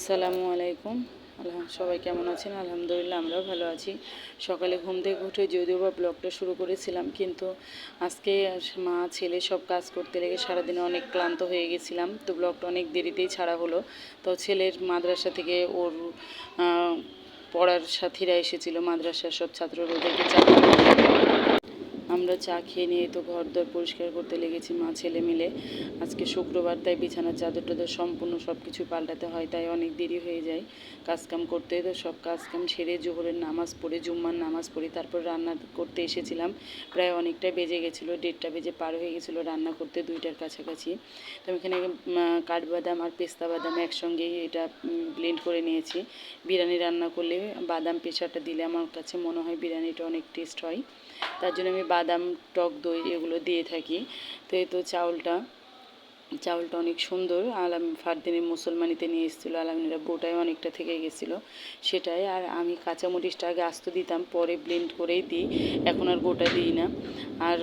আসসালামু আলাইকুম। আলহাম, সবাই কেমন আছেন? আলহামদুলিল্লাহ, আমরাও ভালো আছি। সকালে ঘুম থেকে উঠে যদিও বা ব্লগটা শুরু করেছিলাম, কিন্তু আজকে মা, ছেলে সব কাজ করতে লেগে সারাদিনে অনেক ক্লান্ত হয়ে গেছিলাম, তো ব্লগটা অনেক দেরিতেই ছাড়া হলো। তো ছেলের মাদ্রাসা থেকে ওর পড়ার সাথীরা এসেছিল, মাদ্রাসার সব ছাত্ররা ওদেরকে চা আমরা চা খেয়ে নিয়ে তো ঘর দর পরিষ্কার করতে লেগেছি মা, ছেলে মিলে। আজকে শুক্রবার, তাই বিছানার চাদর টাদর সম্পূর্ণ সব কিছু পাল্টাতে হয়, তাই অনেক দেরি হয়ে যায় কাজকাম করতে। তো সব কাজকাম সেরে জোহরের নামাজ পড়ে, জুম্মার নামাজ পড়ি, তারপর রান্না করতে এসেছিলাম। প্রায় অনেকটাই বেজে গেছিল, দেড়টা বেজে পার হয়ে গেছিল রান্না করতে, দুইটার কাছাকাছি। তো আমি এখানে কাঠবাদাম আর পেস্তা বাদাম একসঙ্গে এটা ব্লেন্ড করে নিয়েছি। বিরিয়ানি রান্না করলে বাদাম পেশাটা দিলে আমার কাছে মনে হয় বিরিয়ানিটা অনেক টেস্ট হয়। তার জন্য আমি বাদাম টক দই এগুলো দিয়ে থাকি। তো এই তো চাউলটা। চাউলটা অনেক সুন্দর। আলাম ফারদিনের মুসলমানিতে নিয়ে এসেছিল। আলামিনেরা বোটায় অনেকটা থেকে গেছিল সেটাই। আর আমি কাঁচামরিচটা আগে আস্ত দিতাম পরে ব্লেন্ড করেই দিই। এখন আর গোটা দিই না। আর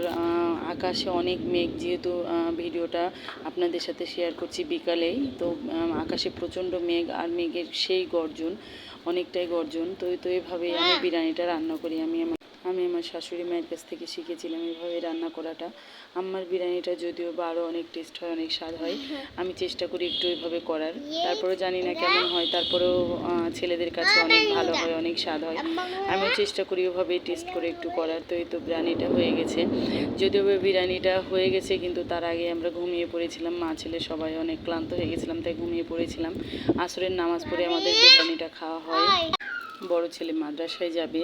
আকাশে অনেক মেঘ যেহেতু ভিডিওটা আপনাদের সাথে শেয়ার করছি বিকালেই। তো আকাশে প্রচণ্ড মেঘ আর মেঘের সেই গর্জন অনেকটাই গর্জন। তো তো এভাবেই আমি বিরিয়ানিটা রান্না করি। আমি আমার আমি আমার শাশুড়ি মায়ের কাছ থেকে শিখেছিলাম এইভাবে রান্না করাটা। আমার বিরিয়ানিটা যদিও বা আরও অনেক টেস্ট হয়, অনেক স্বাদ হয়। আমি চেষ্টা করি একটু ওইভাবে করার। তারপরে জানি না কেমন হয়, তারপরেও ছেলেদের কাছে অনেক ভালো হয়, অনেক স্বাদ হয়। আমিও চেষ্টা করি ওভাবে টেস্ট করে একটু করার। তো এই তো বিরিয়ানিটা হয়ে গেছে। যদিও বিরিয়ানিটা হয়ে গেছে, কিন্তু তার আগে আমরা ঘুমিয়ে পড়েছিলাম। মা, ছেলে সবাই অনেক ক্লান্ত হয়ে গেছিলাম, তাই ঘুমিয়ে পড়েছিলাম। আসরের নামাজ পড়ে আমাদের বিরিয়ানিটা খাওয়া হয়। বড় ছেলে মাদ্রাসায় যাবে।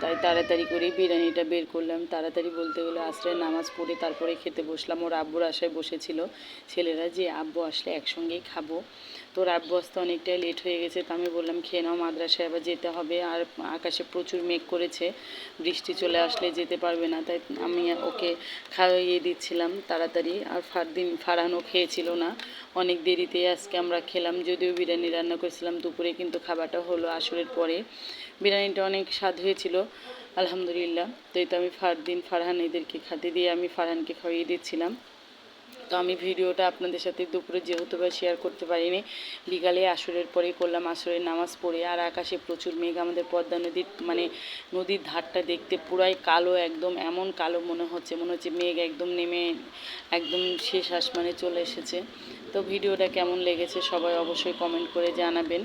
তাই তাড়াতাড়ি করে বিরিয়ানিটা বের করলাম। তাড়াতাড়ি বলতে গেলে আশ্রয় নামাজ পড়ে তারপরে খেতে বসলাম। ওর আব্বুর আশায় বসেছিল। ছেলেরা যে আব্বু আসলে একসঙ্গেই খাব। তোর আব্বু আসতে অনেকটাই লেট হয়ে গেছে, তো আমি বললাম, খেয়ে নাও, মাদ্রাসায় আবার যেতে হবে। আর আকাশে প্রচুর মেঘ করেছে। বৃষ্টি চলে আসলে যেতে পারবে না, তাই আমি ওকে খাইয়ে দিচ্ছিলাম তাড়াতাড়ি। আর ফারদিন ফারানও খেয়েছিল না। অনেক দেরিতে আজকে আমরা খেলাম, যদিও বিরিয়ানি রান্না করেছিলাম দুপুরে, কিন্তু খাবারটা হলো আসরের পরে। বিরিয়ানিটা অনেক স্বাদ হয়েছিল। আলহামদুলিল্লাহ। তো এই তো আমি ফারদিন ফারহান এদেরকে খাতে দিয়ে আমি ফারহানকে খাইয়ে দিচ্ছিলাম। তো আমি ভিডিওটা আপনাদের সাথে দুপুরে যেহেতু বা শেয়ার করতে পারিনি, বিকালে আসরের পরে করলাম, আসরের নামাজ পড়ে আর আকাশে প্রচুর মেঘ, আমাদের পদ্মা নদীর মানে নদীর ধারটা দেখতে পুরাই কালো একদম, এমন কালো মনে হচ্ছে মনে হচ্ছে মেঘ একদম নেমে, একদম শেষ আসমানে চলে এসেছে। তো ভিডিওটা কেমন লেগেছে সবাই অবশ্যই কমেন্ট করে জানাবেন।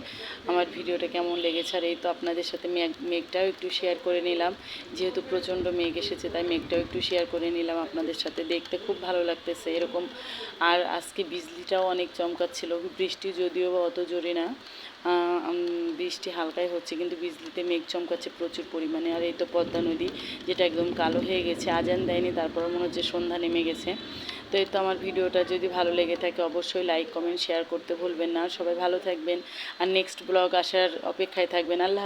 আমার ভিডিওটা কেমন লেগেছে আর এই তো আপনাদের সাথে মেঘ, মেঘটাও একটু শেয়ার করে নিলাম। যেহেতু প্রচণ্ড মেঘ এসেছে, তাই মেঘটাও একটু শেয়ার করে নিলাম আপনাদের সাথে। দেখতে খুব ভালো লাগতেছে এরকম। আর আজকে বিজলিটাও অনেক চমকাচ্ছিল। বৃষ্টি যদিও বা অত জোরে না বৃষ্টি হালকাই হচ্ছে, কিন্তু বিজলিতে মেঘ চমকাচ্ছে প্রচুর পরিমাণে। আর এই তো পদ্মা নদী, যেটা একদম কালো হয়ে গেছে, আজান দেয়নি তারপর মনে হচ্ছে সন্ধ্যা নেমে গেছে। তো এই তো আমার ভিডিওটা যদি ভালো লেগে থাকে অবশ্যই লাইক কমেন্ট শেয়ার করতে ভুলবেন না। সবাই ভালো থাকবেন। আর নেক্সট ব্লগ আসার অপেক্ষায় থাকবেন। আল্লাহ